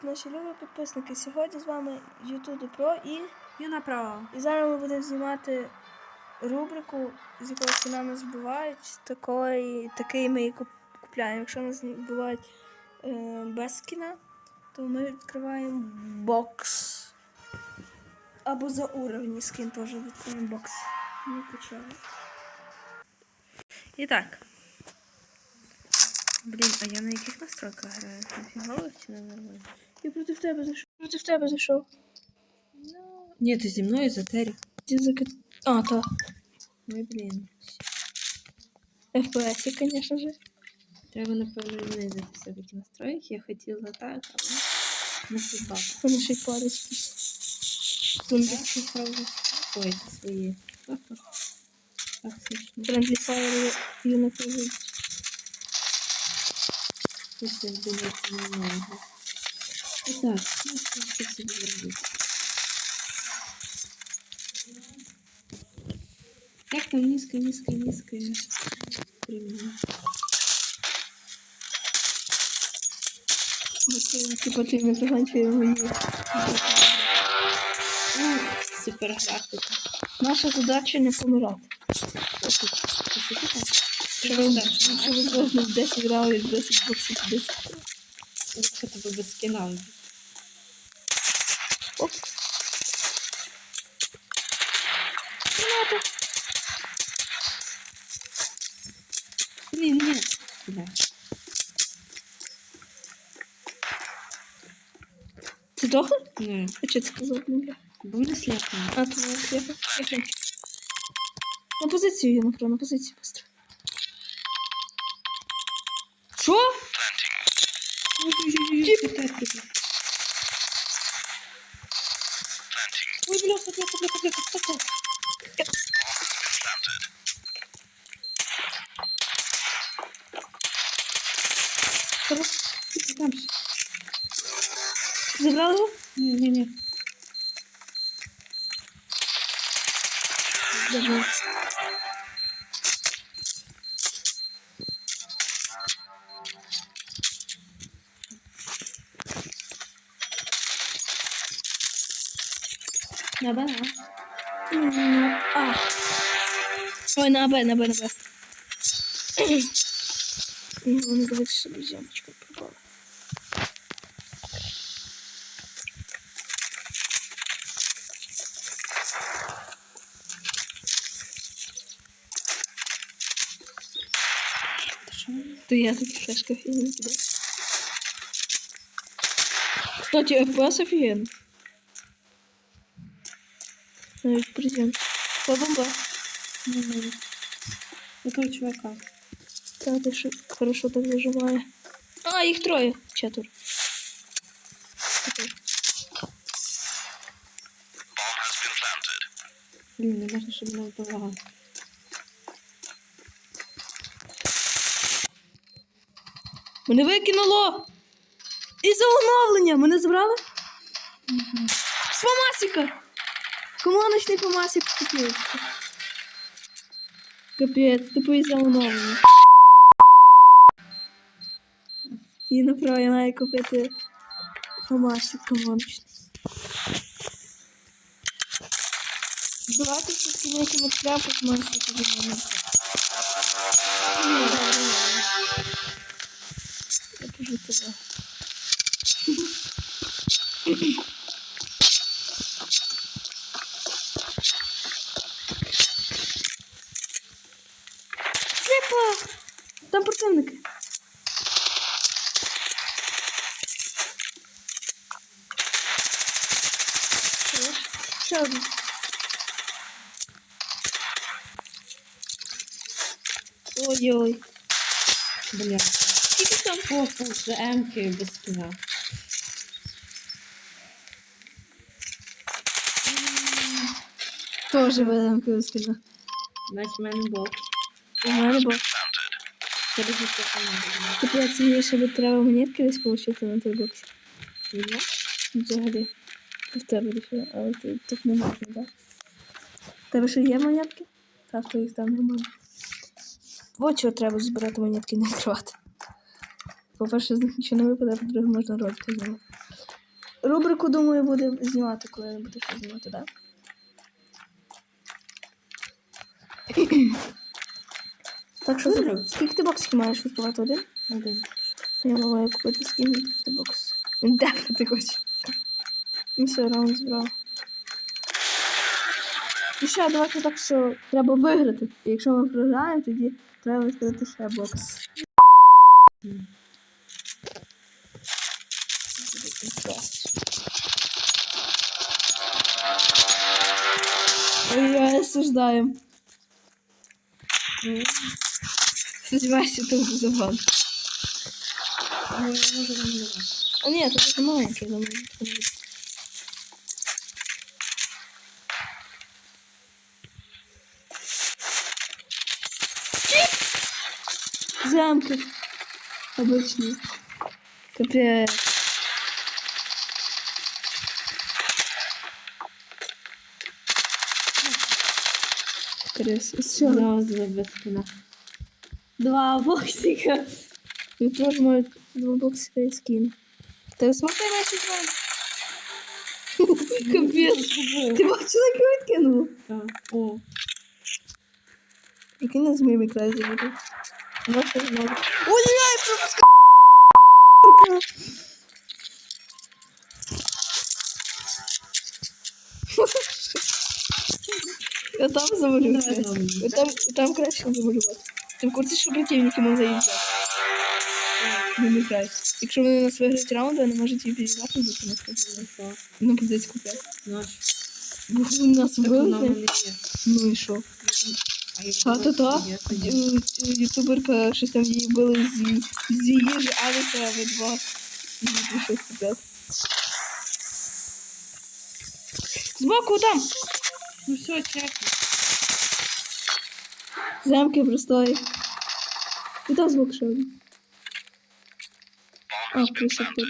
Привіт, наші любі підписники. Сьогодні з вами YouTube Про і, Юна Про. і зараз ми будемо знімати рубрику, з якої ціна нас вбивають. Такої, такий ми її куп- купляємо. Якщо нас вбивають е, без скіна, то ми відкриваємо бокс. Або за уровні скін теж відкриємо бокс. Не почали. І так. Блін, а я на яких настройках граю? На фігових чи на нормальних? Я проти тебе зайшов. Проти тебе зайшов. Ні, ти зі мною затерів. Ти заки... А, так. Ой, блін. FPS, конечно же. Треба, напевно, знизити все-таки настройки. Я хотіла так, але не судьба. Вони ще й парить. Зомбі. Ой, це свої. Так, смішно. Friendly Fire і не кажуть. Ось я думаю, що не Отак, ну, що собі зробити. Там низько, низько, низько. Прямо. Типа ти не. Супер графіка. Наша задача не помирати. Що ви що в 10 грали, 10 боксів, 10. Що тебе без скіна? Оп. Граната. Блін, ні. Да. Ти дохла? Ні. А що ти сказав? Ну, Бо мене сліпно. А, ти не сліпа? На позицію я направо, на позицію быстро. Давай. На банан. На А. Ой, на Б, на Б, на Б. Ну, не говорит, что То я тут флешка офигенно кидаю. Кстати, FPS офигенно. Навіть президент. По бомба. Не знаю. Якого чувака? Та ти що хорошо так зажимає. А, їх троє. Четверо. Блін, не можна, щоб мене вбивало. Мене викинуло! Із-за оновлення! Мене забрали? З Фомасіка! Кому ночний Фомасік купив? Капець, типу із-за оновлення. І направо я маю купити Фомасік комоночний. Давайте все скинути от кляпу Фомасіку від мене. Ні, Я кажу тебе. Сліпа! Там противники. Хорош. Ще один. Ой-ой. Бля. Скільки там? О, без скіна. Тоже. Значить, в мене бокс. У мене був. Це дуже це команда. Капець, мені ще треба монетки десь отримати на той бокс. Вільно? Взагалі. В тебе лише, але ти тут не можна, так? Тебе ще є монетки? Так, то їх там немає. От чого треба збирати монетки і не відкривати. По-перше, з них нічого не випаде, а по-друге, можна ролики зробити. рубрику, думаю, буде знімати, коли не буде що знімати, так? Так що Добре. скільки ти боксів маєш відкривати один? Один. Я маю купити скін і відкрити бокс. Він дефати хоче. Ну все, раунд збрав. І ще давайте так, що треба виграти. І якщо ми програємо, тоді треба відкрити ще бокс. Мгм. Ой, осуждаем. Сподіваюся, ти вже забан. Ну, я можу замалювати. А ні, це таке маленьке, я думаю. це не буде. Замки. Обычные. Капец. Все. Розовий без. Два боксика. Я тоже маю два боксика и скин. Ти смотри наші плани. Капець. Ти бачила, як я відкинула? Так. О. Який на змій край забуду. Наша знову. Ой-ой. Я там замалюю. Давай знову. Я Там, там краще замалювати. Ти в курсі, що противники можуть? Ну, не краще. Якщо вони нас виграють раунд, вони можуть її підібрати, бо ти не сказали. Ну, придеться купляти. Наш. Бо вони нас Так вона вбили. мене є. Ну і що? А є тоді. Ю- Ютуберка щось там її били з, з її ж Аліка В2. І прийшов купляти. Збоку там! Ну все, чекай. Замки простої. І там ще один. А, плюс тут.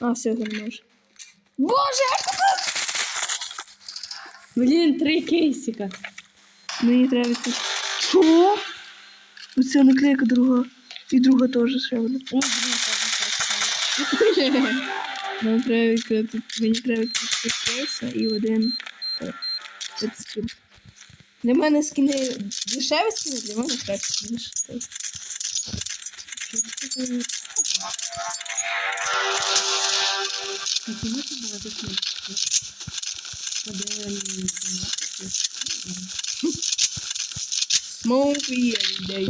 А, все, не може. Боже! Блін, три кейсика. Мені треба відкрити. Що? Оце наклейка друга. І друга теж ще одна. О, блін, Нам треба відкрити. Мені треба відкрити кейса і один е, от скін. Для мене скіни дешеві скіни, для мене краще. Один Smoke every day.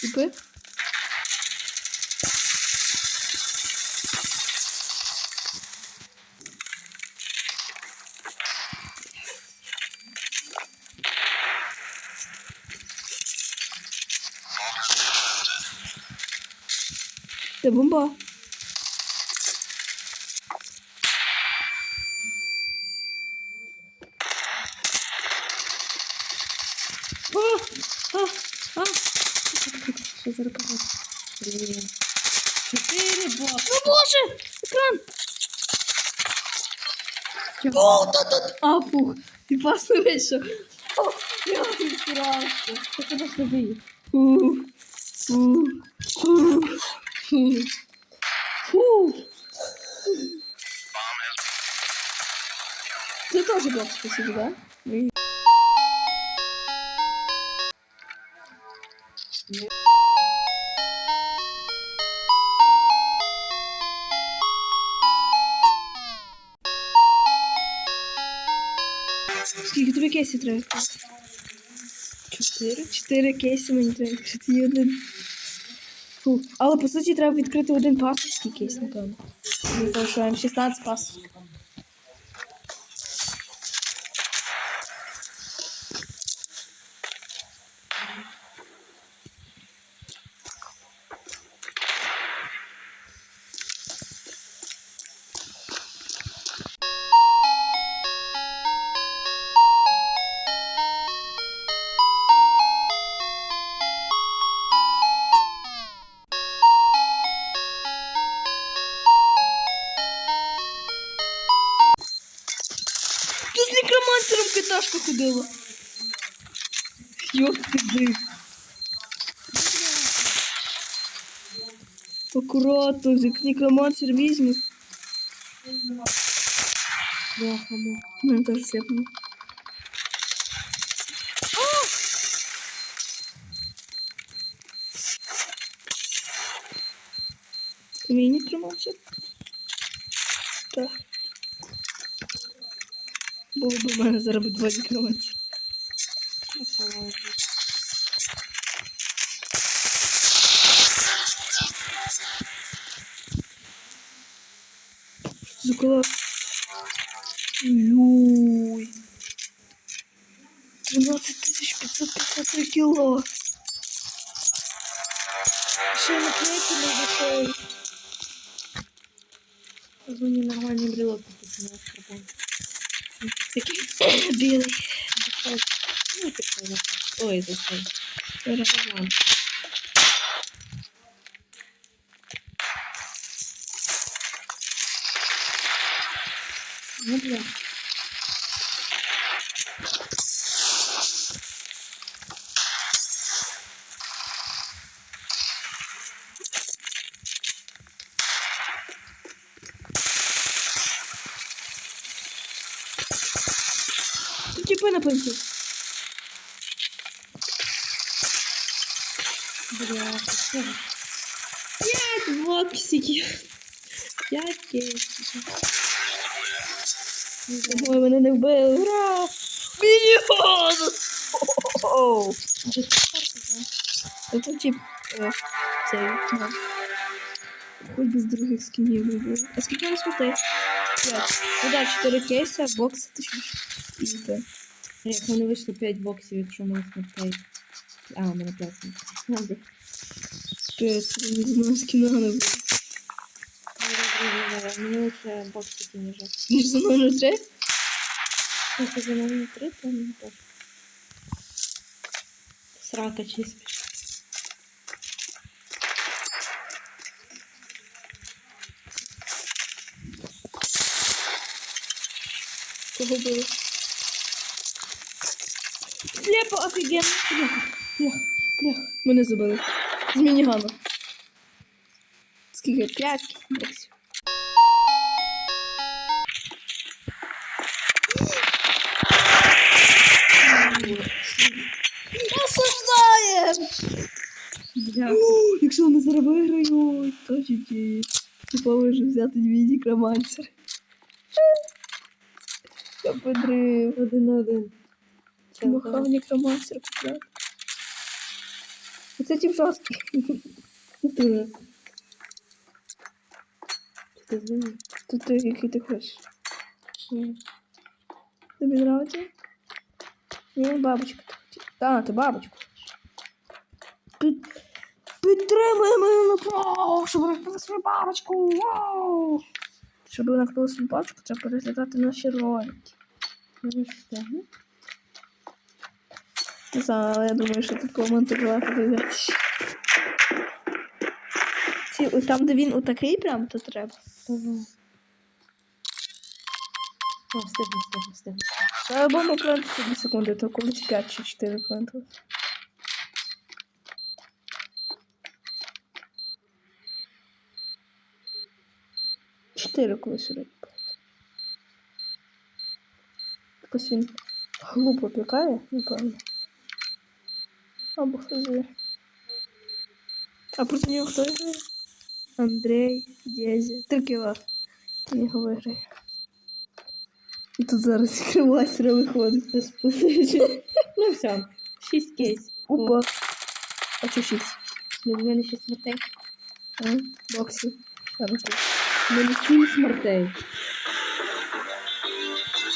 Типи? Це бомба. А, а, а. Що за рукава? Чотири бокси. О боже! Екран! О, та тут! А, фух, ти пасно вийшов. О, я втрався. Ти куди собі? Фух, фух, фух, фух. Фух. Ти теж бокс спасибо, да? Ні. Скільки тобі кейсів треба? Чотири. Чотири кейси мені треба відкрити і один. Фу. Але по суті треба відкрити один пасочки якийсь, напевно. Ми що М16 пасовський. Некромансером киташка ходила. Йох ти див. Акуратно, як некромансер візьме. Бляха, му. Мене теж сіпнуло. Мій некромансер? Так. Було б у мене зараз би два некромансера. Ну, що ладно. Заклад. Юй. 13 553 кіло. Ще наклейки на душою. Мені нормальний брелок купити на карбон. Такий білий. Ну, таке, да. Ой, за це. Зараз. чіпи на пенсі. Бля, П'ять боксиків. П'ять кексиків. Ой, мене не вбили. Ура! Мільйон! Оу! Це чіп. Цей. Хоч без других скінів вибили. А скільки розпитає? 5. Ну да, 4 кейса, бокси ти І то. Ні, в мене вийшло 5 боксів, что ми на 5. А, у мене 5. Добре. Пес, не знаю, з кіно ну, не буде. Мені лише боксики ніж. Ніж за номер 3? Тільки за номер 3, то не так. Срака чисть. Кого було? Слепо, офігенно. Бляха, бляха, бляха. Мене забили. З мінігана. Скільки? П'ять. Осуждаєм! Якщо вони зараз виграють, то чуть Типа вже взяти дві некромансери. Я подрив. Один на один. Махав некромансер купляти. Оце тип жорсткий. Ти зміни? Тут ти, який ти хочеш. Тобі нравиться? Ні, бабочка ти хотів. А, ти бабочку. Під... Підтримуй мене на щоб розпити свою бабочку. Вау! Щоб ви накрили собачку, треба переглядати наші ролики. Не знаю, але я думаю, що тут коментувати вийде. Ці, там, де він отакий прям, то треба. О, встигну, встигну, встигну. Або, наприклад, 2 секунди, то колись 5 чи 4 секунди. 4 колись робить просто. Якось він глупо пікає, напевно. Або хазує. А проти нього хто грає? Андрей, Дязя. Трикіла. Ти його виграє. І тут зараз кривасера виходить та спустя. Ну все, 6 кейс. Опа. А чи 6? Ну, в мене 6 метей. А? Боксів. Там тут. Мене 7 смертей.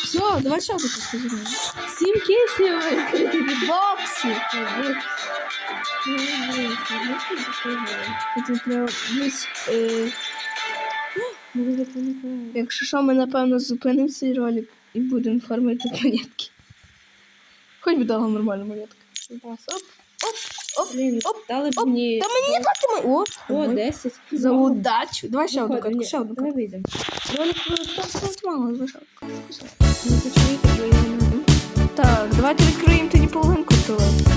Все, давай ще тут скажи. 7 кейсів від Боксі! Тут треба десь, це не правильно. якщо що, ми напевно зупинимо цей ролик і будемо фармити монетки. Хоч би дала нормальну монетку. Оп, оп, Блін, оп, дали оп. мені... Та мені дати ми. О, О, 10. За удачу. Давай ще одну Виходимо, ні, ще одну Давай катку. вийдемо. Ролик просто мало залишав. Ну, почуєте, бо я не Так, давайте відкриємо тоді половинку туалету.